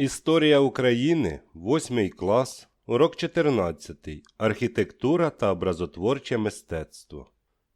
Історія України, 8 клас, урок 14. Архітектура та образотворче мистецтво.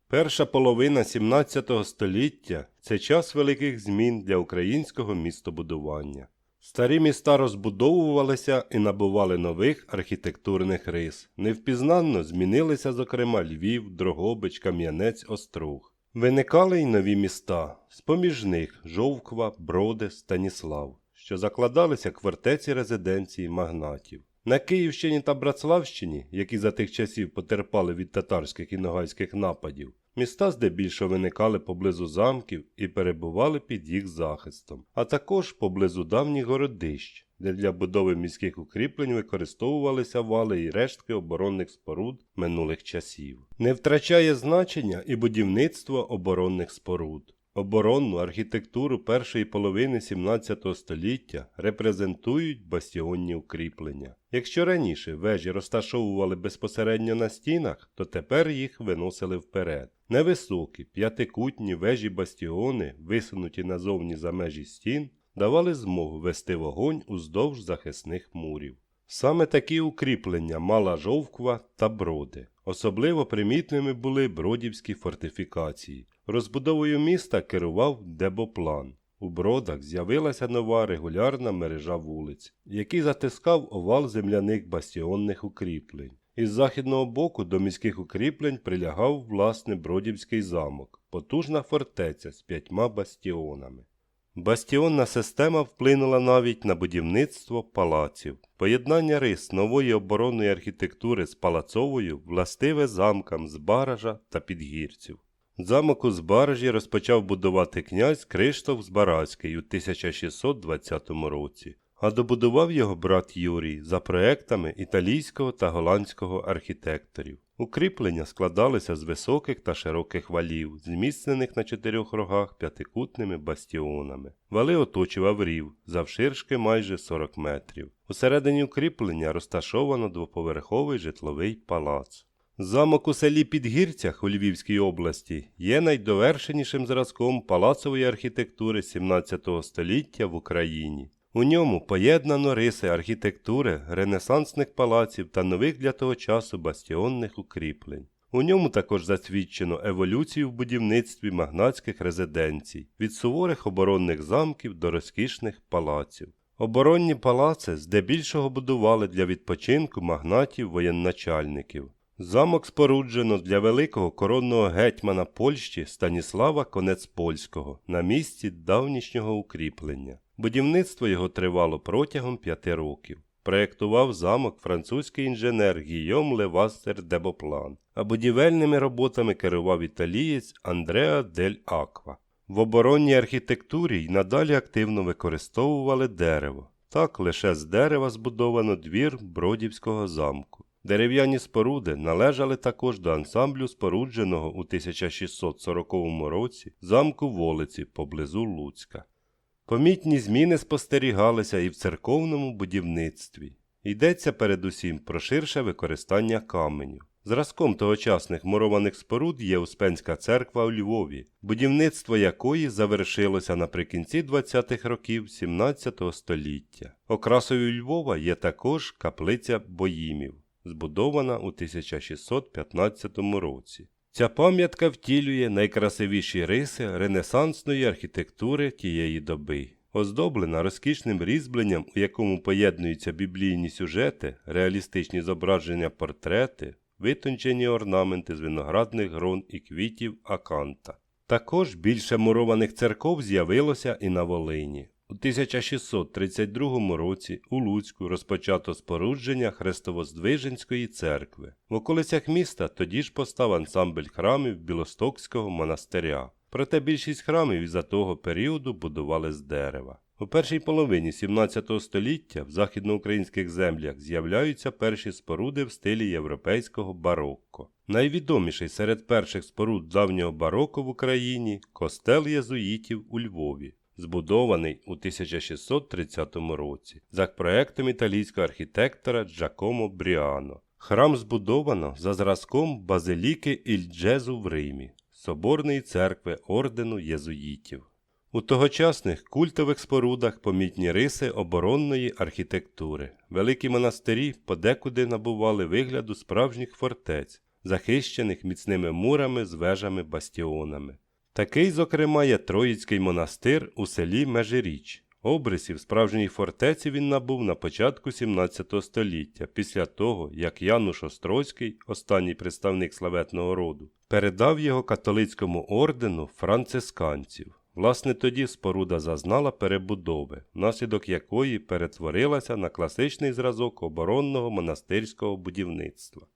Перша половина 17 століття це час великих змін для українського містобудування. Старі міста розбудовувалися і набували нових архітектурних рис. Невпізнанно змінилися, зокрема, Львів, Дрогобич, Кам'янець, Острог. Виникали й нові міста, з-поміж них Жовква, Броди, Станіслав, що закладалися як фортеці резиденції магнатів. На Київщині та Братславщині, які за тих часів потерпали від татарських і ногайських нападів, міста здебільшого виникали поблизу замків і перебували під їх захистом, а також поблизу давніх городищ, де для будови міських укріплень використовувалися вали і рештки оборонних споруд минулих часів. Не втрачає значення і будівництво оборонних споруд. Оборонну архітектуру першої половини 17 століття репрезентують бастіонні укріплення. Якщо раніше вежі розташовували безпосередньо на стінах, то тепер їх виносили вперед. Невисокі, п'ятикутні вежі бастіони, висунуті назовні за межі стін, давали змогу вести вогонь уздовж захисних мурів. Саме такі укріплення мала жовква та броди. Особливо примітними були бродівські фортифікації. Розбудовою міста керував дебоплан. У бродах з'явилася нова регулярна мережа вулиць, який затискав овал земляних бастіонних укріплень. Із західного боку до міських укріплень прилягав власне Бродівський замок, потужна фортеця з п'ятьма бастіонами. Бастіонна система вплинула навіть на будівництво палаців. Поєднання рис нової оборонної архітектури з палацовою властиве замкам з Баража та Підгірців. Замок у Збаражі розпочав будувати князь Криштоф Збаразький у 1620 році, а добудував його брат Юрій за проектами італійського та голландського архітекторів. Укріплення складалися з високих та широких валів, зміцнених на чотирьох рогах п'ятикутними бастіонами. Вали оточував рів, завширшки майже 40 метрів. Усередині укріплення розташовано двоповерховий житловий палац. Замок у селі Підгірцях у Львівській області є найдовершенішим зразком палацової архітектури 17 століття в Україні. У ньому поєднано риси архітектури, ренесансних палаців та нових для того часу бастіонних укріплень. У ньому також засвідчено еволюцію в будівництві магнатських резиденцій, від суворих оборонних замків до розкішних палаців. Оборонні палаци здебільшого будували для відпочинку магнатів воєнначальників. Замок споруджено для великого коронного гетьмана Польщі Станіслава Конецпольського на місці давнішнього укріплення. Будівництво його тривало протягом п'яти років. Проєктував замок французький інженер Гійом Левастер Дебоплан, а будівельними роботами керував італієць Андреа Дель Аква. В оборонній архітектурі й надалі активно використовували дерево. Так лише з дерева збудовано двір Бродівського замку. Дерев'яні споруди належали також до ансамблю спорудженого у 1640 році замку Волиці поблизу Луцька. Помітні зміни спостерігалися і в церковному будівництві. Йдеться передусім про ширше використання каменю. Зразком тогочасних мурованих споруд є Успенська церква у Львові, будівництво якої завершилося наприкінці 20-х років 17 століття. Окрасою Львова є також каплиця Боїмів, збудована у 1615 році. Ця пам'ятка втілює найкрасивіші риси ренесансної архітектури тієї доби. Оздоблена розкішним різьбленням, у якому поєднуються біблійні сюжети, реалістичні зображення портрети, витончені орнаменти з виноградних грон і квітів аканта. Також більше мурованих церков з'явилося і на Волині. У 1632 році у Луцьку розпочато спорудження Хрестовоздвиженської церкви. В околицях міста тоді ж постав ансамбль храмів Білостокського монастиря. Проте більшість храмів із-за того періоду будували з дерева. У першій половині 17 століття в західноукраїнських землях з'являються перші споруди в стилі європейського барокко. Найвідоміший серед перших споруд давнього бароко в Україні костел єзуїтів у Львові збудований у 1630 році за проектом італійського архітектора Джакомо Бріано. Храм збудовано за зразком базиліки Ільджезу в Римі, соборної церкви ордену єзуїтів. У тогочасних культових спорудах помітні риси оборонної архітектури. Великі монастирі подекуди набували вигляду справжніх фортець, захищених міцними мурами з вежами-бастіонами. Такий, зокрема, є Троїцький монастир у селі Межиріч. Обрисів справжньої фортеці він набув на початку 17 століття, після того, як Януш Острозький, останній представник славетного роду, передав його католицькому ордену францисканців. Власне, тоді споруда зазнала перебудови, внаслідок якої перетворилася на класичний зразок оборонного монастирського будівництва.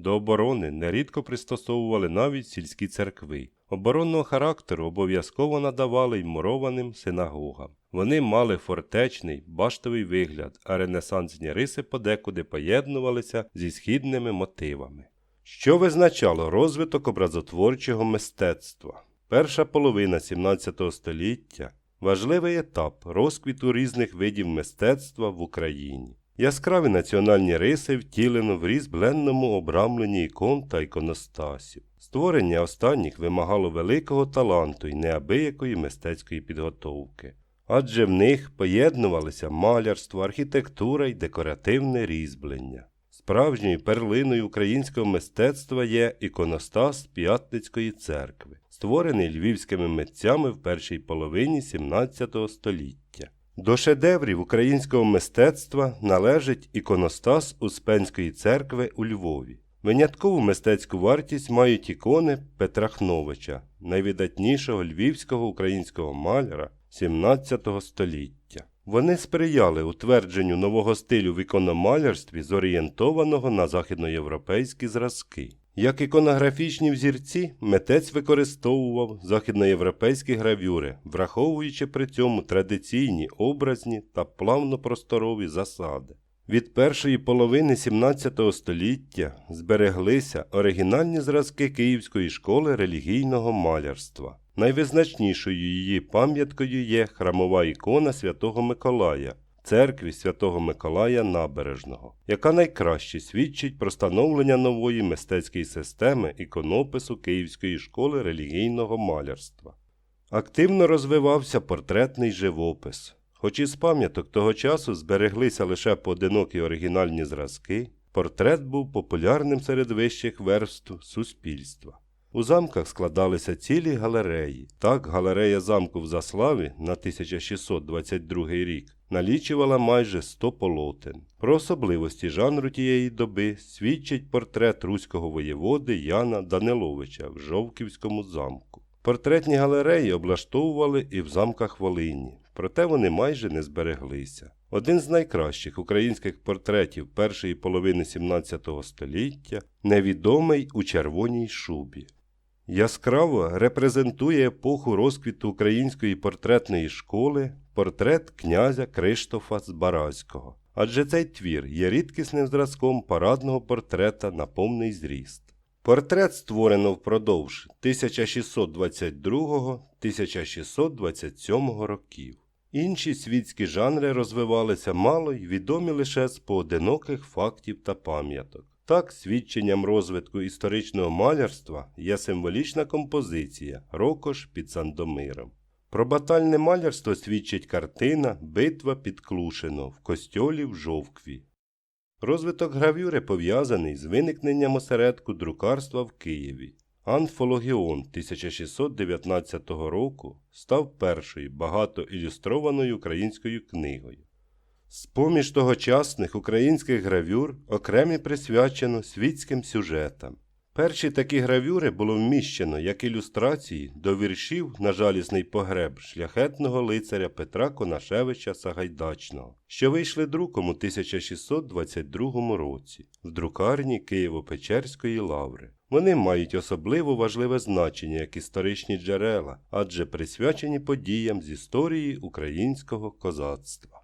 До оборони нерідко пристосовували навіть сільські церкви. Оборонного характеру обов'язково надавали й мурованим синагогам. Вони мали фортечний, баштовий вигляд, а ренесансні риси подекуди поєднувалися зі східними мотивами. Що визначало розвиток образотворчого мистецтва? Перша половина 17 століття важливий етап розквіту різних видів мистецтва в Україні. Яскраві національні риси втілено в різбленному обрамленні ікон та іконостасів. Створення останніх вимагало великого таланту і неабиякої мистецької підготовки, адже в них поєднувалися малярство, архітектура і декоративне різьблення. Справжньою перлиною українського мистецтва є іконостас П'ятницької церкви, створений львівськими митцями в першій половині 17 століття. До шедеврів українського мистецтва належить іконостас Успенської церкви у Львові. Виняткову мистецьку вартість мають ікони Петра Хновича, найвидатнішого львівського українського маляра 17 століття. Вони сприяли утвердженню нового стилю в ікономалярстві, зорієнтованого на західноєвропейські зразки. Як іконографічні взірці, митець використовував західноєвропейські гравюри, враховуючи при цьому традиційні образні та плавно-просторові засади. Від першої половини 17 століття збереглися оригінальні зразки Київської школи релігійного малярства. Найвизначнішою її пам'яткою є храмова ікона Святого Миколая, церкві Святого Миколая Набережного, яка найкраще свідчить про становлення нової мистецької системи іконопису Київської школи релігійного малярства. Активно розвивався портретний живопис. Хоч із пам'яток того часу збереглися лише поодинокі оригінальні зразки, портрет був популярним серед вищих верств суспільства. У замках складалися цілі галереї. Так, галерея замку в Заславі на 1622 рік налічувала майже 100 полотен. Про особливості жанру тієї доби свідчить портрет руського воєводи Яна Даниловича в Жовківському замку. Портретні галереї облаштовували і в замках Волині, проте вони майже не збереглися. Один з найкращих українських портретів першої половини 17 століття невідомий у червоній шубі. Яскраво репрезентує епоху розквіту української портретної школи портрет князя Криштофа Збаразького, адже цей твір є рідкісним зразком парадного портрета на повний зріст. Портрет створено впродовж 1622-1627 років. Інші світські жанри розвивалися мало й відомі лише з поодиноких фактів та пам'яток. Так, свідченням розвитку історичного малярства є символічна композиція Рокош під Сандомиром. Про батальне малярство свідчить картина Битва під Клушино в костьолі в Жовкві. Розвиток гравюри пов'язаний з виникненням осередку друкарства в Києві. Анфологіон 1619 року став першою багато ілюстрованою українською книгою. З-поміж тогочасних українських гравюр окремі присвячено світським сюжетам. Перші такі гравюри було вміщено як ілюстрації до віршів на жалісний погреб шляхетного лицаря Петра Конашевича Сагайдачного, що вийшли друком у 1622 році в друкарні Києво-Печерської лаври. Вони мають особливо важливе значення як історичні джерела, адже присвячені подіям з історії українського козацтва.